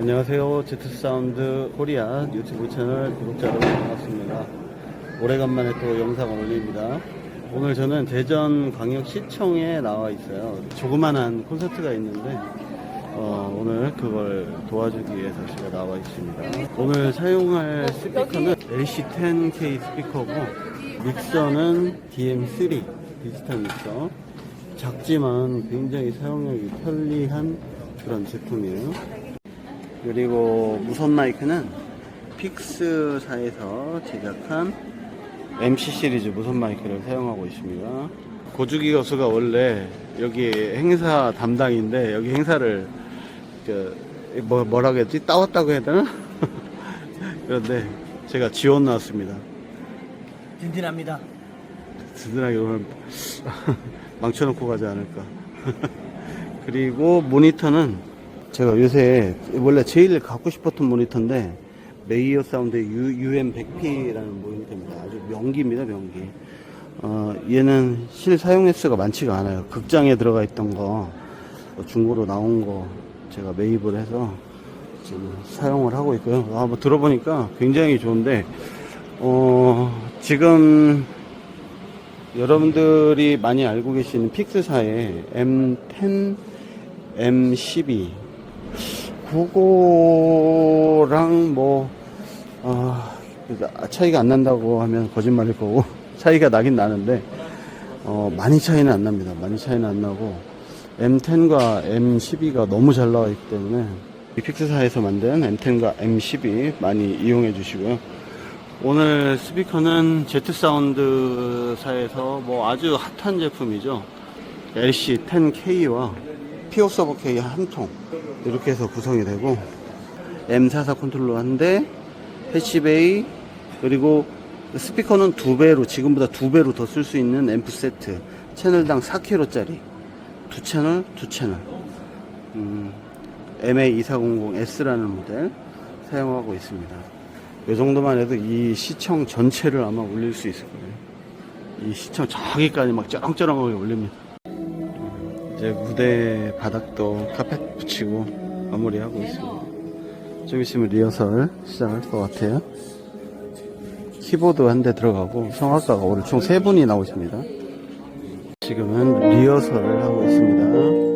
안녕하세요. 제트사운드 코리아 유튜브 채널 구독자 여러분 반갑습니다. 오래간만에 또 영상을 올립니다. 오늘 저는 대전 광역시청에 나와 있어요. 조그만한 콘서트가 있는데 어, 오늘 그걸 도와주기 위해서 제가 나와 있습니다. 오늘 사용할 스피커는 LC10K 스피커고 믹서는 DM3 디지털 믹서 작지만 굉장히 사용력이 편리한 그런 제품이에요. 그리고 무선 마이크는 픽스사에서 제작한 MC 시리즈 무선 마이크를 사용하고 있습니다. 고주기 교수가 원래 여기 행사 담당인데 여기 행사를 그 뭐, 뭐라고 했지? 따왔다고 해야 되나? 그런데 제가 지원 나왔습니다. 든든합니다. 든든하게 오늘 망쳐놓고 가지 않을까. 그리고 모니터는 제가 요새 원래 제일 갖고 싶었던 모니터인데 메이어 사운드의 UM100P라는 모니터입니다. 아주 명기입니다, 명기. 어, 얘는 실 사용 횟수가 많지가 않아요. 극장에 들어가 있던 거 어, 중고로 나온 거 제가 매입을 해서 지금 사용을 하고 있고요. 아, 뭐 들어보니까 굉장히 좋은데 어, 지금 여러분들이 많이 알고 계시는 픽스사의 M10, M12 그거랑 뭐 아, 차이가 안 난다고 하면 거짓말일 거고 차이가 나긴 나는데 어, 많이 차이는 안 납니다. 많이 차이는 안 나고 M10과 M12가 너무 잘 나와 있기 때문에 이 픽스사에서 만든 M10과 M12 많이 이용해 주시고요. 오늘 스피커는 제트사운드사에서 뭐 아주 핫한 제품이죠. LC10K와 피오 서버 K 한 통 이렇게 해서 구성이 되고 M44 컨트롤러 한 대, 패시베이 그리고 스피커는 두 배로 지금보다 두 배로 더 쓸 수 있는 앰프 세트 채널당 4kg짜리 두 채널 두 채널 음, MA2400S라는 모델 사용하고 있습니다. 이 정도만 해도 이 시청 전체를 아마 올릴 수 있을 거예요. 이 시청 저기까지 막 쩌렁쩌렁하게 올립니다. 이제 무대 바닥도 카펫 붙이고 마무리하고 있습니다. 좀 있으면 리허설 시작할 것 같아요. 키보드 한 대 들어가고 성악가가 오늘 총세 분이 나오십니다. 지금은 리허설을 하고 있습니다.